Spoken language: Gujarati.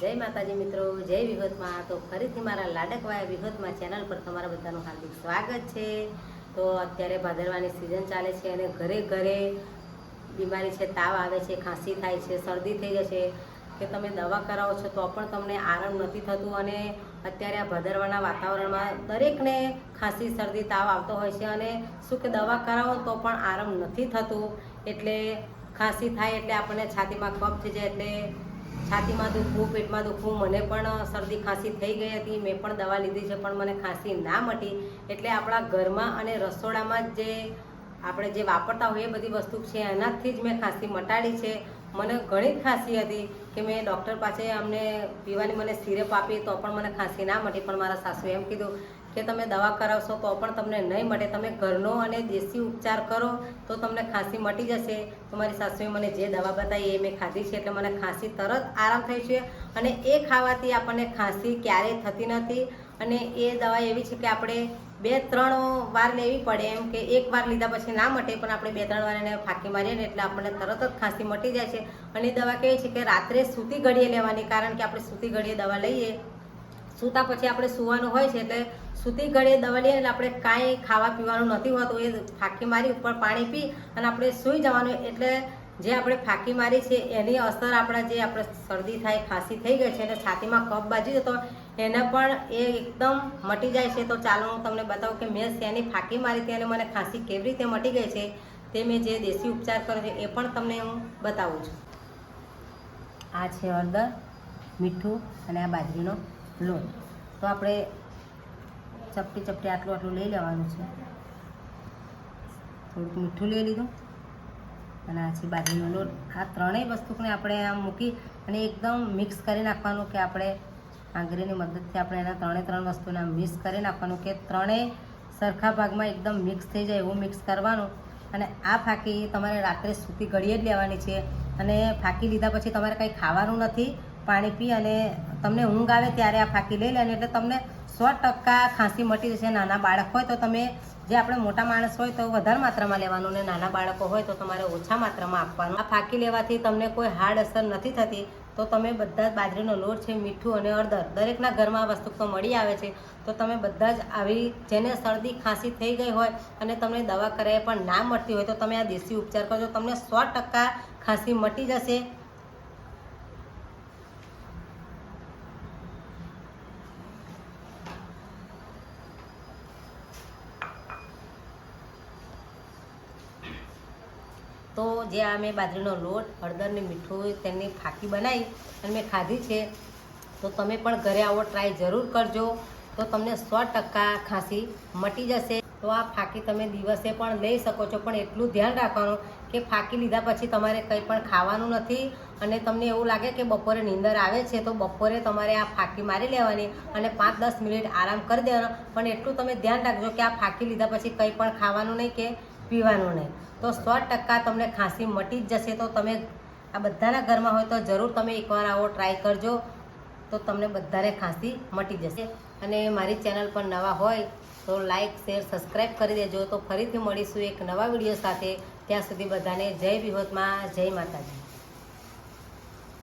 જય માતાજી મિત્રો, જય વિહતમાં તો ફરીથી મારા લાડકવાયા વિહતમાં ચેનલ પર તમારા બધાનું હાર્દિક સ્વાગત છે. તો અત્યારે ભાદરવાની સિઝન ચાલે છે અને ઘરે ઘરે બીમારી છે, તાવ આવે છે, ખાંસી થાય છે, શરદી થઈ છે કે તમે દવા કરાવો છો તો પણ તમને આરામ નથી થતું અને અત્યારે આ ભાદરવાના વાતાવરણમાં દરેકને ખાંસી, શરદી, તાવ આવતો હોય છે અને શું કે દવા કરાવો તો પણ આરામ નથી થતું. એટલે ખાંસી થાય એટલે આપણને છાતીમાં કફ થઈ જાય એટલે છાતીમાં દુખવું, પેટમાં દુખવું, મને પણ શરદી ખાંસી થઈ ગઈ હતી. મેં પણ દવા લીધી છે, પણ મને ખાંસી ના મટી. એટલે આપણા ઘરમાં અને રસોડામાં જ આપણે જે વાપરતા હોઈએ એ બધી વસ્તુ છે, એનાથી જ મેં ખાંસી મટાડી છે. મને ઘણી ખાંસી હતી કે મેં ડૉક્ટર પાસે અમને પીવાની મને સિરપ આપી તો પણ મને ખાંસી ના મટી, પણ મારા સાસુએ એમ કીધું કે તમે દવા કરાવશો તો પણ તમને નહીં મળે. તમે ઘરનો અને દેશી ઉપચાર કરો તો તમને ખાંસી મટી જશે. તો મારી સાસુએ મને જે દવા બતાવી એ મેં ખાધી છે એટલે મને ખાંસી તરત આરામ થઈ છે. અને એ ખાવાથી આપણને ખાંસી ક્યારેય થતી નથી. અને એ દવા એવી છે કે આપણે બે ત્રણ વાર લેવી પડે એમ કે એક વાર લીધા પછી ના મટે, પણ આપણે બે ત્રણ વાર એને ફાંકી મારીએ ને એટલે આપણને તરત જ ખાંસી મટી જાય છે. અને એ દવા કેવી છે કે રાત્રે સૂતી ઘડીએ લેવાની, કારણ કે આપણે સૂતી ઘડીએ દવા લઈએ સૂતા પછી આપણે સૂવાનું હોય છે એટલે સૂતી ઘડીએ દવડીએ એટલે આપણે કાંઈ ખાવા પીવાનું નથી હોતું, એ ફાંકી મારી ઉપર પાણી પી અને આપણે સૂઈ જવાનું. એટલે જે આપણે ફાંકી મારી છે એની અસર આપણા જે આપણે શરદી થાય, ખાંસી થઈ ગઈ છે અને છાતીમાં કફ બાજી જતો, એને પણ એ એકદમ મટી જાય છે. તો ચાલો હું તમને બતાવું કે મેં શેની ફાંકી મારી હતી અને મને ખાંસી કેવી રીતે મટી ગઈ છે તે મેં જે દેશી ઉપચાર કર્યો છે એ પણ તમને હું બતાવું છું. આ છે હળદર, મીઠું અને આ બાજરીનો લોટ તો આપણે ચપટી ચપટી આટલું આટલું લઈ લેવાનું છે. થોડુંક મીઠું લઈ લીધું. અને આ છે બાજરીનો લોટ. આ ત્રણેય વસ્તુને આપણે આમ મૂકી અને એકદમ મિક્સ કરી નાખવાનું કે આપણે આંગળીની મદદથી આપણે એના ત્રણે ત્રણ વસ્તુને આમ મિક્સ કરી નાખવાનું કે ત્રણેય સરખા ભાગમાં એકદમ મિક્સ થઈ જાય એવું મિક્સ કરવાનું. અને આ ફાંકી તમારે રાત્રે સૂતી ઘડીએ જ લેવાની છે. અને ફાંકી લીધા પછી તમારે કંઈ ખાવાનું નથી. પાણી પી અને તમને ઊંઘ આવે ત્યારે આ ફાંકી લઈ લેને. એટલે તમને સો ટકા ખાંસી મટી જશે નાના બાળક હોય તો તમે જે આપણે મોટા માણસ હોય તો વધારે માત્રામાં લેવાનું ને નાના બાળકો હોય તો તમારે ઓછા માત્રામાં આપવાનું. આ ફાંકી લેવાથી તમને કોઈ હાર્ડ અસર નથી થતી. તો તમે બધા જ બાજરીનો લોટ છે, મીઠું અને અડદર દરેકના ઘરમાં આ વસ્તુ તો મળી આવે છે. તો તમે બધા જ આવી જેને શરદી ખાંસી થઈ ગઈ હોય અને તમને દવા કરાય પણ ના મળતી હોય તો તમે આ દેશી ઉપચાર કરજો. તમને સો ટકા ખાંસી મટી જશે. તો જે આ મેં બાજરીનો લોટ હળદર ને મીઠું તેની ફાંકી બનાવી અને મેં ખાધી છે. તો તમે પણ ઘરે આવો, ટ્રાય જરૂર કરજો. તો તમને સો ટકા ખાંસી મટી જશે. તો આ ફાંકી તમે દિવસે પણ લઈ શકો છો. પણ એટલું ધ્યાન રાખવાનું કે ફાંકી લીધા પછી તમારે કંઈ પણ ખાવાનું નથી. અને તમને એવું લાગે કે બપોરે નીંદર આવે છે, તો બપોરે તમારે આ ફાંકી મારી લેવાની અને પાંચ દસ મિનિટ આરામ કરી દેવાનો. પણ એટલું તમે ધ્યાન રાખજો કે આ ફાંકી લીધા પછી કંઈ પણ ખાવાનું નહીં કે પીવાનું નહીં. તો સો ટકા તમને ખાંસી મટી જ જશે. તો તમે આ બધાના ઘરમાં હોય તો જરૂર તમે એકવાર આવો ટ્રાય કરજો. તો તમને બધાને ખાંસી મટી જશે. અને મારી ચેનલ પર નવા હોય તો લાઈક શેર સબસ્ક્રાઈબ કરી દેજો. તો ફરીથી મળીશું એક નવા વીડિયો સાથે. ત્યાં સુધી બધાને જય વિહોતમાં, જય માતાજી.